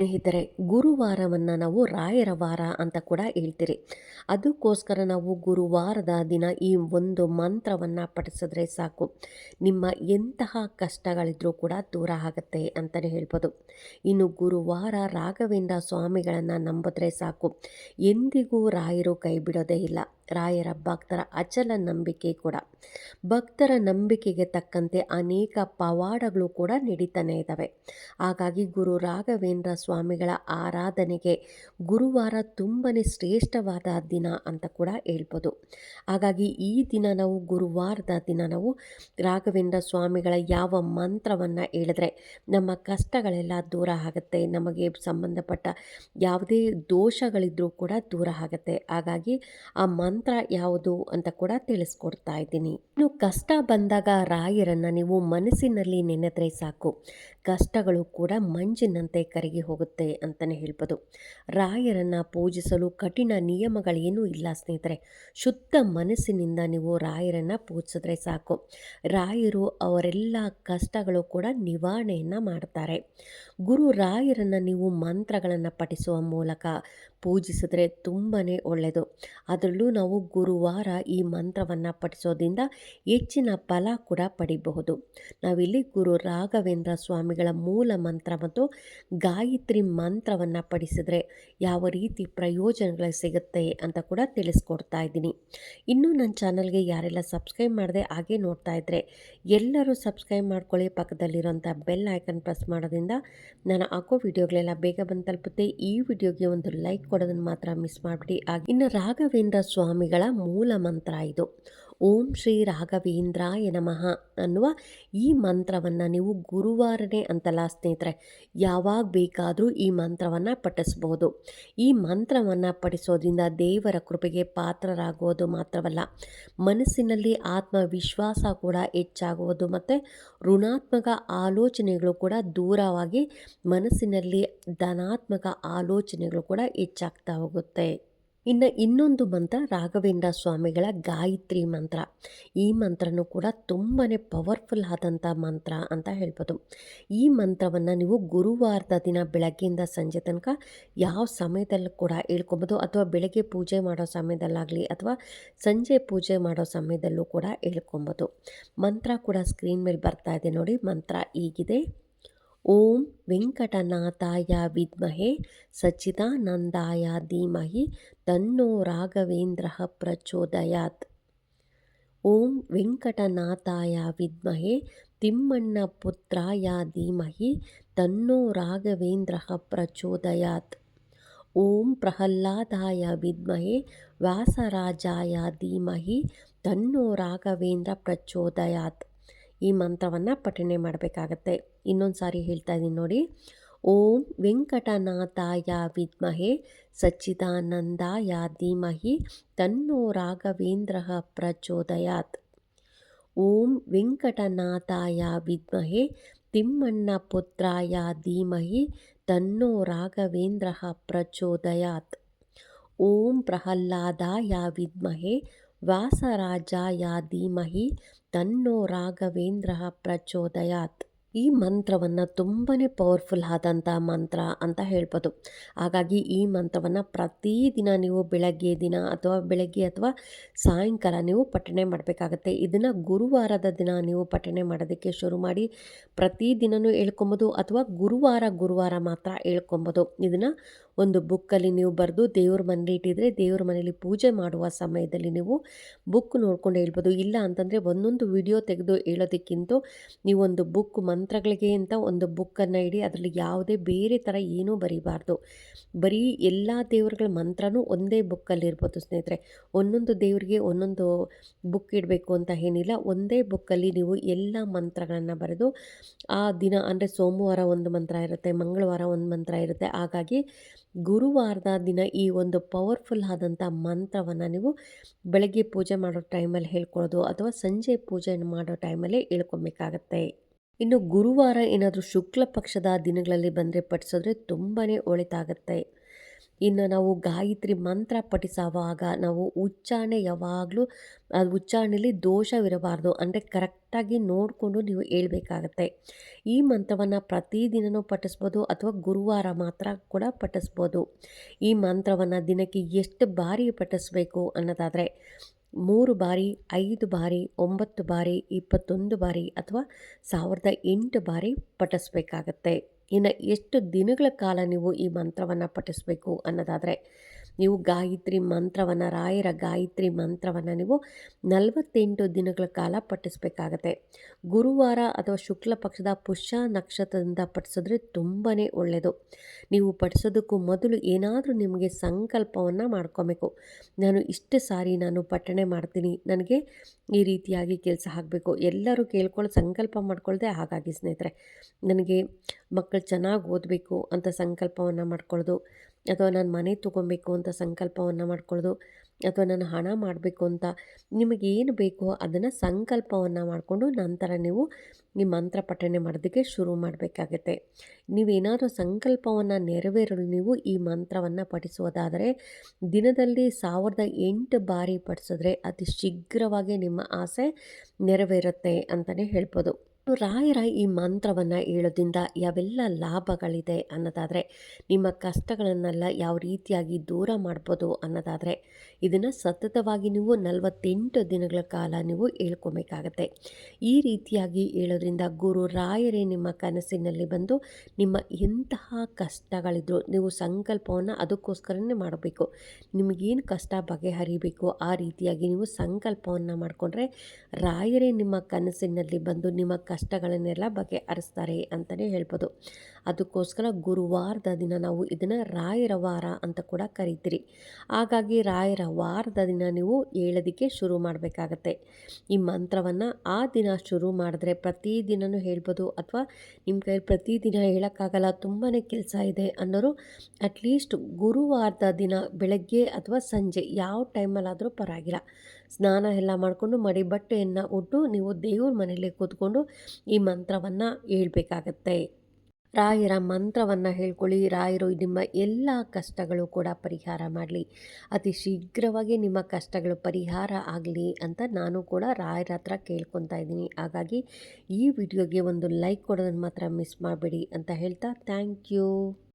ಸ್ನೇಹಿತರೆ, ಗುರುವಾರವನ್ನು ನಾವು ರಾಯರ ವಾರ ಅಂತ ಕೂಡ ಹೇಳ್ತೀರಿ. ಅದಕ್ಕೋಸ್ಕರ ನಾವು ಗುರುವಾರದ ದಿನ ಈ ಒಂದು ಮಂತ್ರವನ್ನು ಪಠಿಸಿದ್ರೆ ಸಾಕು. ನಿಮ್ಮ ಎಂತಹ ಕಷ್ಟಗಳಿದ್ರೂ ಕೂಡ ದೂರ ಆಗುತ್ತೆ ಅಂತಲೇ ಹೇಳ್ಬೋದು. ಇನ್ನು ಗುರುವಾರ ರಾಘವೇಂದ್ರ ಸ್ವಾಮಿಗಳನ್ನು ನಂಬಿದ್ರೆ ಸಾಕು. ಎಂದಿಗೂ ರಾಯರು ಕೈ ಬಿಡೋದೇ ಇಲ್ಲ. ರಾಯರ ಭಕ್ತರ ಅಚಲ ನಂಬಿಕೆ ಕೂಡ. ಭಕ್ತರ ನಂಬಿಕೆಗೆ ತಕ್ಕಂತೆ ಅನೇಕ ಪವಾಡಗಳು ಕೂಡ ನಡೀತಾನೆ ಇದ್ದಾವೆ ಹಾಗಾಗಿ ಗುರು ರಾಘವೇಂದ್ರ ಸ್ವಾಮಿಗಳ ಆರಾಧನೆಗೆ ಗುರುವಾರ ತುಂಬಾ ಶ್ರೇಷ್ಠವಾದ ದಿನ ಅಂತ ಕೂಡ ಹೇಳ್ಬೋದು. ಹಾಗಾಗಿ ಈ ದಿನ ನಾವು ಗುರುವಾರದ ದಿನ ನಾವು ರಾಘವೇಂದ್ರ ಸ್ವಾಮಿಗಳ ಯಾವ ಮಂತ್ರವನ್ನು ಹೇಳಿದ್ರೆ ನಮ್ಮ ಕಷ್ಟಗಳೆಲ್ಲ ದೂರ ಆಗುತ್ತೆ, ನಮಗೆ ಸಂಬಂಧಪಟ್ಟ ಯಾವುದೇ ದೋಷಗಳಿದ್ರೂ ಕೂಡ ದೂರ ಆಗುತ್ತೆ. ಹಾಗಾಗಿ ಆ ಮಂತ್ರ ಯಾವುದು ಅಂತ ಕೂಡ ತಿಳಿಸ್ಕೊಡ್ತಾ ಇದ್ದೀನಿ. ಇನ್ನು ಕಷ್ಟ ಬಂದಾಗ ರಾಯರನ್ನು ನೀವು ಮನಸ್ಸಿನಲ್ಲಿ ನೆನೆದ್ರೆ ಸಾಕು. ಕಷ್ಟಗಳು ಕೂಡ ಮಂಜಿನಂತೆ ಕರಗಿ ಹೋಗುತ್ತೆ. ಅಂತಲೇ ಹೇಳ್ಬೋದು. ರಾಯರನ್ನು ಪೂಜಿಸಲು ಕಠಿಣ ನಿಯಮಗಳೇನೂ ಇಲ್ಲ ಸ್ನೇಹಿತರೆ. ಶುದ್ಧ ಮನಸ್ಸಿನಿಂದ ನೀವು ರಾಯರನ್ನು ಪೂಜಿಸಿದ್ರೆ ಸಾಕು. ರಾಯರು ಅವರೆಲ್ಲ ಕಷ್ಟಗಳು ಕೂಡ ನಿವಾರಣೆಯನ್ನು ಮಾಡ್ತಾರೆ. ಗುರು ರಾಯರನ್ನು ನೀವು ಮಂತ್ರಗಳನ್ನು ಪಠಿಸುವ ಮೂಲಕ ಪೂಜಿಸಿದ್ರೆ ತುಂಬಾ ಒಳ್ಳೆಯದು ಅದರಲ್ಲೂ ನಾವು ಗುರುವಾರ ಈ ಮಂತ್ರವನ್ನು ಪಠಿಸೋದ್ರಿಂದ ಹೆಚ್ಚಿನ ಫಲ ಕೂಡ ಪಡಿಬಹುದು. ನಾವಿಲ್ಲಿ ಗುರು ರಾಘವೇಂದ್ರ ಸ್ವಾಮಿಗಳ ಮೂಲ ಮಂತ್ರ ಮತ್ತು ಗಾಯತ್ರಿ ಮಂತ್ರವನ್ನು ಪಡಿಸಿದ್ರೆ ಯಾವ ರೀತಿ ಪ್ರಯೋಜನಗಳು ಸಿಗುತ್ತೆ ಅಂತ ಕೂಡ ತಿಳಿಸ್ಕೊಡ್ತಾ ಇದ್ದೀನಿ. ಇನ್ನೂ ನನ್ನ ಚಾನಲ್ಗೆ ಯಾರೆಲ್ಲ ಸಬ್ಸ್ಕ್ರೈಬ್ ಮಾಡಿದೆ ಹಾಗೆ ನೋಡ್ತಾ ಇದ್ದರೆ ಎಲ್ಲರೂ ಸಬ್ಸ್ಕ್ರೈಬ್ ಮಾಡ್ಕೊಳ್ಳಿ. ಪಕ್ಕದಲ್ಲಿರುವಂಥ ಬೆಲ್ ಐಕನ್ ಪ್ರೆಸ್ ಮಾಡೋದ್ರಿಂದ ನಾನು ಹಾಕೋ ವಿಡಿಯೋಗಳೆಲ್ಲ ಬೇಗ ಬಂದು ತಲುಪುತ್ತೆ. ಈ ವಿಡಿಯೋಗೆ ಒಂದು ಲೈಕ್ ಕೊಡೋದನ್ನು ಮಾತ್ರ ಮಿಸ್ ಮಾಡಿಬಿಡಿ. ಇನ್ನು ರಾಘವೇಂದ್ರ ಸ್ವಾಮಿಗಳ ಮೂಲ ಮಂತ್ರ ಇದು. ಓಂ ಶ್ರೀ ರಾಘವೇಂದ್ರಾಯ ನಮಃ ಅನ್ನುವ ಈ ಮಂತ್ರವನ್ನು ನೀವು ಗುರುವಾರನೇ ಅಂತಲ್ಲ ಸ್ನೇಹಿತರೆ, ಯಾವಾಗ ಬೇಕಾದರೂ ಈ ಮಂತ್ರವನ್ನು ಪಠಿಸ್ಬೋದು. ಈ ಮಂತ್ರವನ್ನು ಪಠಿಸೋದ್ರಿಂದ ದೇವರ ಕೃಪೆಗೆ ಪಾತ್ರರಾಗುವುದು ಮಾತ್ರವಲ್ಲ, ಮನಸ್ಸಿನಲ್ಲಿ ಆತ್ಮವಿಶ್ವಾಸ ಕೂಡ ಹೆಚ್ಚಾಗುವುದು ಮತ್ತು ಋಣಾತ್ಮಕ ಆಲೋಚನೆಗಳು ಕೂಡ ದೂರವಾಗಿ ಮನಸ್ಸಿನಲ್ಲಿ ಧನಾತ್ಮಕ ಆಲೋಚನೆಗಳು ಕೂಡ ಹೆಚ್ಚಾಗ್ತಾ ಹೋಗುತ್ತೆ. ಇನ್ನು ಇನ್ನೊಂದು ಮಂತ್ರ ರಾಘವೇಂದ್ರ ಸ್ವಾಮಿಗಳ ಗಾಯತ್ರಿ ಮಂತ್ರ. ಈ ಮಂತ್ರನೂ ಕೂಡ ತುಂಬಾ ಪವರ್ಫುಲ್ ಆದಂಥ ಮಂತ್ರ ಅಂತ ಹೇಳ್ಬೋದು. ಈ ಮಂತ್ರವನ್ನು ನೀವು ಗುರುವಾರದ ದಿನ ಬೆಳಗ್ಗೆಯಿಂದ ಸಂಜೆ ತನಕ ಯಾವ ಸಮಯದಲ್ಲೂ ಕೂಡ ಹೇಳ್ಕೊಬೋದು. ಅಥವಾ ಬೆಳಗ್ಗೆ ಪೂಜೆ ಮಾಡೋ ಸಮಯದಲ್ಲಾಗಲಿ ಅಥವಾ ಸಂಜೆ ಪೂಜೆ ಮಾಡೋ ಸಮಯದಲ್ಲೂ ಕೂಡ ಹೇಳ್ಕೊಬೋದು. ಮಂತ್ರ ಕೂಡ ಸ್ಕ್ರೀನ್ ಮೇಲೆ ಬರ್ತಾ ಇದೆ ನೋಡಿ. ಮಂತ್ರ ಈಗಿದೆ ಓಂ ವೆಂಕಟನಾಥಾಯ ವಿದ್ಮಹೆ ಸಚ್ಚಿದಾನಂದಾಯ ಧೀಮಹಿ ತನ್ನೋ ರಾಘವೇಂದ್ರ ಪ್ರಚೋದಯಾತ್. ಓಂ ವೆಂಕಟನಾಥಾಯ ವಿದ್ಮಹೆ ತಿಮ್ಮಣ್ಣ ಪುತ್ರಾಯ ಧೀಮಹಿ ತನ್ನೋ ರಾಘವೇಂದ್ರ ಪ್ರಚೋದಯಾತ್. ಓಂ ಪ್ರಹ್ಲಾದಾಯ ವಿದ್ಮಹೆ ವ್ಯಾಸರಾಜಾಯ ಧೀಮಹಿ ತನ್ನೋ ರಾಘವೇಂದ್ರ ಪ್ರಚೋದಯಾತ್. ಈ ಮಂತ್ರವನ್ನು ಪಠಣೆ ಮಾಡಬೇಕಾಗತ್ತೆ. ಇನ್ನೊಂದು ಸಾರಿ ಹೇಳ್ತಾ ಇದ್ದೀನಿ ನೋಡಿ. ಓಂ ವೆಂಕಟನಾಥಾಯ ವಿದ್ಮಹೆ ಸಚ್ಚಿದಾನಂದಾಯ ಧೀಮಹಿ ತನ್ನೋ ರಾಘವೇಂದ್ರ ಪ್ರಚೋದಯಾತ್. ಓಂ ವೆಂಕಟನಾಥಾಯ ವಿದ್ಮಹೆ ತಿಮ್ಮಣ್ಣ ಪುತ್ರಾಯ ಧೀಮಹಿ ತನ್ನೋ ರಾಘವೇಂದ್ರ ಪ್ರಚೋದಯಾತ್. ಓಂ ಪ್ರಹ್ಲಾದಾಯ ವಿದ್ಮಹೆ ವಾಸರಾಜಾಯ ಧೀಮಹಿ ತನ್ನೋ ರಾಘವೇಂದ್ರ ಪ್ರಚೋದಯಾತ್. ಈ ಮಂತ್ರವನ್ನು ತುಂಬಾ ಪವರ್ಫುಲ್ ಆದಂಥ ಮಂತ್ರ ಅಂತ ಹೇಳ್ಬೋದು. ಹಾಗಾಗಿ ಈ ಮಂತ್ರವನ್ನು ಪ್ರತಿದಿನ ನೀವು ಬೆಳಗ್ಗೆ ದಿನ ಅಥವಾ ಬೆಳಗ್ಗೆ ಅಥವಾ ಸಾಯಂಕಾಲ ನೀವು ಪಠಣೆ ಮಾಡಬೇಕಾಗತ್ತೆ. ಇದನ್ನು ಗುರುವಾರದ ದಿನ ನೀವು ಪಠಣೆ ಮಾಡೋದಕ್ಕೆ ಶುರು ಮಾಡಿ ಪ್ರತಿದಿನವೂ ಹೇಳ್ಕೊಬೋದು ಅಥವಾ ಗುರುವಾರ ಗುರುವಾರ ಮಾತ್ರ ಹೇಳ್ಕೊಬೋದು. ಇದನ್ನು ಒಂದು ಬುಕ್ಕಲ್ಲಿ ನೀವು ಬರೆದು ದೇವ್ರ ಮನೇಲಿ ಇಟ್ಟಿದ್ರೆ ದೇವ್ರ ಮನೇಲಿ ಪೂಜೆ ಮಾಡುವ ಸಮಯದಲ್ಲಿ ನೀವು ಬುಕ್ ನೋಡ್ಕೊಂಡು ಹೇಳ್ಬೋದು. ಇಲ್ಲ ಅಂತಂದರೆ ಒಂದೊಂದು ವಿಡಿಯೋ ತೆಗೆದು ಹೇಳೋದಕ್ಕಿಂತ ನೀವೊಂದು ಬುಕ್ ಮಂತ್ರಗಳಿಗೆ ಅಂತ ಒಂದು ಬುಕ್ಕನ್ನು ಇಡಿ, ಅದರಲ್ಲಿ ಯಾವುದೇ ಬೇರೆ ಥರ ಏನೂ ಬರೀಬಾರ್ದು. ಬರೀ ಎಲ್ಲ ದೇವರುಗಳ ಮಂತ್ರನೂ ಒಂದೇ ಬುಕ್ಕಲ್ಲಿ ಇರ್ಬೋದು ಸ್ನೇಹಿತರೆ. ಒಂದೊಂದು ದೇವರಿಗೆ ಒಂದೊಂದು ಬುಕ್ ಇಡಬೇಕು ಅಂತ ಏನಿಲ್ಲ. ಒಂದೇ ಬುಕ್ಕಲ್ಲಿ ನೀವು ಎಲ್ಲ ಮಂತ್ರಗಳನ್ನು ಬರೆದು, ಆ ದಿನ ಅಂದರೆ ಸೋಮವಾರ ಒಂದು ಮಂತ್ರ ಇರುತ್ತೆ, ಮಂಗಳವಾರ ಒಂದು ಮಂತ್ರ ಇರುತ್ತೆ. ಹಾಗಾಗಿ ಗುರುವಾರದ ದಿನ ಈ ಒಂದು ಪವರ್ಫುಲ್ ಆದಂಥ ಮಂತ್ರವನ್ನು ನೀವು ಬೆಳಗ್ಗೆ ಪೂಜೆ ಮಾಡೋ ಟೈಮಲ್ಲಿ ಹೇಳ್ಕೊಳ್ಳೋದು ಅಥವಾ ಸಂಜೆ ಪೂಜೆ ಮಾಡೋ ಟೈಮಲ್ಲೇ ಹೇಳ್ಕೊಬೇಕಾಗತ್ತೆ ಇನ್ನು ಗುರುವಾರ ಏನಾದರೂ ಶುಕ್ಲ ಪಕ್ಷದ ದಿನಗಳಲ್ಲಿ ಬಂದರೆ ಪಠಿಸಿದ್ರೆ ತುಂಬಾ ಒಳಿತಾಗತ್ತೆ. ಇನ್ನು ನಾವು ಗಾಯತ್ರಿ ಮಂತ್ರ ಪಠಿಸುವಾಗ ನಾವು ಉಚ್ಚಾರಣೆ ಯಾವಾಗಲೂ ಅದು ಉಚ್ಚಾರಣೆಯಲ್ಲಿ ದೋಷವಿರಬಾರ್ದು. ಅಂದರೆ ಕರೆಕ್ಟಾಗಿ ನೋಡಿಕೊಂಡು ನೀವು ಹೇಳ್ಬೇಕಾಗತ್ತೆ. ಈ ಮಂತ್ರವನ್ನು ಪ್ರತಿದಿನವೂ ಪಠಿಸ್ಬೋದು ಅಥವಾ ಗುರುವಾರ ಮಾತ್ರ ಕೂಡ ಪಠಿಸ್ಬೋದು. ಈ ಮಂತ್ರವನ್ನು ದಿನಕ್ಕೆ ಎಷ್ಟು ಬಾರಿ ಪಠಿಸ್ಬೇಕು ಅನ್ನೋದಾದರೆ, ಮೂರು ಬಾರಿ, ಐದು ಬಾರಿ, ಒಂಬತ್ತು ಬಾರಿ, ಇಪ್ಪತ್ತೊಂದು ಬಾರಿ ಅಥವಾ ಸಾವಿರದ ಎಂಟು ಬಾರಿ ಪಠಿಸ್ಬೇಕಾಗತ್ತೆ. ಇನ್ನು ಎಷ್ಟು ದಿನಗಳ ಕಾಲ ನೀವು ಈ ಮಂತ್ರವನ್ನು ಪಠಿಸಬೇಕು ಅನ್ನೋದಾದರೆ ನೀವು ಗಾಯತ್ರಿ ಮಂತ್ರವನ್ನು, ರಾಯರ ಗಾಯತ್ರಿ ಮಂತ್ರವನ್ನು ನೀವು ನಲವತ್ತೆಂಟು ದಿನಗಳ ಕಾಲ ಪಠಿಸಬೇಕಾಗತ್ತೆ. ಗುರುವಾರ ಅಥವಾ ಶುಕ್ಲ ಪಕ್ಷದ ಪುಷ್ಯ ನಕ್ಷತ್ರದಿಂದ ಪಠಿಸಿದ್ರೆ ತುಂಬಾ ಒಳ್ಳೆಯದು ನೀವು ಪಠಿಸೋದಕ್ಕೂ ಮೊದಲು ಏನಾದರೂ ನಿಮಗೆ ಸಂಕಲ್ಪವನ್ನು ಮಾಡ್ಕೋಬೇಕು. ನಾನು ಇಷ್ಟು ಸಾರಿ ನಾನು ಪಠಣೆ ಮಾಡ್ತೀನಿ. ನನಗೆ ಈ ರೀತಿಯಾಗಿ ಕೆಲಸ ಆಗಬೇಕು. ಎಲ್ಲರೂ ಕೇಳ್ಕೊಳ್ಳೋ ಸಂಕಲ್ಪ ಮಾಡ್ಕೊಳ್ಳದೆ ಹಾಗಾಗಿ ಸ್ನೇಹಿತರೆ. ನನಗೆ ಮಕ್ಕಳು ಚೆನ್ನಾಗಿ ಓದಬೇಕು ಅಂತ ಸಂಕಲ್ಪವನ್ನು ಮಾಡ್ಕೊಳ್ಳೋದು ಅಥವಾ ನಾನು ಮನೆ ತೊಗೊಬೇಕು ಅಂತ ಸಂಕಲ್ಪವನ್ನು ಮಾಡ್ಕೊಳ್ಳೋದು ಅಥವಾ ನಾನು ಹಣ ಮಾಡಬೇಕು ಅಂತ ನಿಮಗೆ ಏನು ಬೇಕೋ ಅದನ್ನು ಸಂಕಲ್ಪವನ್ನು ಮಾಡಿಕೊಂಡು ನಂತರ ನೀವು ನಿಮ್ಮ ಮಂತ್ರ ಪಠಣೆ ಮಾಡೋದಕ್ಕೆ ಶುರು ಮಾಡಬೇಕಾಗತ್ತೆ. ನೀವೇನಾದರೂ ಸಂಕಲ್ಪವನ್ನು ನೆರವೇರಲು ನೀವು ಈ ಮಂತ್ರವನ್ನು ಪಠಿಸುವುದಾದರೆ, ದಿನದಲ್ಲಿ ಸಾವಿರದ ಎಂಟು ಬಾರಿ ಪಠಿಸಿದ್ರೆ ಅತಿ ಶೀಘ್ರವಾಗಿ ನಿಮ್ಮ ಆಸೆ ನೆರವೇರುತ್ತೆ ಅಂತಲೇ ಹೇಳ್ಬೋದು. ರಾಯರ ಈ ಮಂತ್ರವನ್ನು ಹೇಳೋದ್ರಿಂದ ಯಾವೆಲ್ಲ ಲಾಭಗಳಿದೆ ಅನ್ನೋದಾದರೆ, ನಿಮ್ಮ ಕಷ್ಟಗಳನ್ನೆಲ್ಲ ಯಾವ ರೀತಿಯಾಗಿ ದೂರ ಮಾಡ್ಬೋದು ಅನ್ನೋದಾದರೆ, ಇದನ್ನು ಸತತವಾಗಿ ನೀವು ನಲವತ್ತೆಂಟು ದಿನಗಳ ಕಾಲ ನೀವು ಹೇಳ್ಕೊಬೇಕಾಗತ್ತೆ. ಈ ರೀತಿಯಾಗಿ ಹೇಳೋದ್ರಿಂದ ಗುರು ರಾಯರೇ ನಿಮ್ಮ ಕನಸಿನಲ್ಲಿ ಬಂದು ನಿಮ್ಮ ಎಂತಹ ಕಷ್ಟಗಳಿದ್ರು ನೀವು ಸಂಕಲ್ಪವನ್ನು ಅದಕ್ಕೋಸ್ಕರನೇ ಮಾಡಬೇಕು. ನಿಮಗೇನು ಕಷ್ಟ ಬಗೆಹರಿಬೇಕು ಆ ರೀತಿಯಾಗಿ ನೀವು ಸಂಕಲ್ಪವನ್ನು ಮಾಡಿಕೊಂಡ್ರೆ, ರಾಯರೇ ನಿಮ್ಮ ಕನಸಿನಲ್ಲಿ ಬಂದು ನಿಮ್ಮ ಕಷ್ಟಗಳನ್ನೆಲ್ಲ ಬಗೆಹರಿಸ್ತಾರೆ ಅಂತಲೇ ಹೇಳ್ಬೋದು. ಅದಕ್ಕೋಸ್ಕರ ಗುರುವಾರದ ದಿನ ನಾವು ಇದನ್ನು ರಾಯರ ವಾರ ಅಂತ ಕೂಡ ಕರಿತೀರಿ. ಹಾಗಾಗಿ ರಾಯರ ವಾರದ ದಿನ ನೀವು ಹೇಳೋದಕ್ಕೆ ಶುರು ಮಾಡಬೇಕಾಗತ್ತೆ. ಈ ಮಂತ್ರವನ್ನು ಆ ದಿನ ಶುರು ಮಾಡಿದ್ರೆ ಪ್ರತಿದಿನವೂ ಹೇಳ್ಬೋದು ಅಥವಾ ನಿಮ್ಮ ಕೈ ಪ್ರತಿದಿನ ಹೇಳೋಕ್ಕಾಗಲ್ಲ ತುಂಬಾ ಕೆಲಸ ಇದೆ ಅನ್ನೋರು ಅಟ್ಲೀಸ್ಟ್ ಗುರುವಾರದ ದಿನ ಬೆಳಗ್ಗೆ ಅಥವಾ ಸಂಜೆ ಯಾವ ಟೈಮಲ್ಲಾದರೂ ಪರವಾಗಿಲ್ಲ. ಸ್ನಾನ ಎಲ್ಲ ಮಾಡಿಕೊಂಡು ಮಡಿ ಬಟ್ಟೆಯನ್ನು ಉಟ್ಟು ನೀವು ದೇವ್ರ ಮನೆಯಲ್ಲಿ ಕೂತ್ಕೊಂಡು ಈ ಮಂತ್ರವನ್ನು ಹೇಳ್ಬೇಕಾಗತ್ತೆ. ರಾಯರ ಮಂತ್ರವನ್ನು ಹೇಳ್ಕೊಳ್ಳಿ. ರಾಯರು ನಿಮ್ಮ ಎಲ್ಲ ಕಷ್ಟಗಳು ಕೂಡ ಪರಿಹಾರ ಮಾಡಲಿ. ಅತಿ ಶೀಘ್ರವಾಗಿ ನಿಮ್ಮ ಕಷ್ಟಗಳು ಪರಿಹಾರ ಆಗಲಿ ಅಂತ ನಾನು ಕೂಡ ರಾಯರ ಹತ್ರ ಕೇಳ್ಕೊತಾ ಇದ್ದೀನಿ. ಹಾಗಾಗಿ ಈ ವಿಡಿಯೋಗೆ ಒಂದು ಲೈಕ್ ಕೊಡೋದನ್ನು ಮಾತ್ರ ಮಿಸ್ ಮಾಡಬೇಡಿ ಅಂತ ಹೇಳ್ತಾ ಥ್ಯಾಂಕ್ ಯು.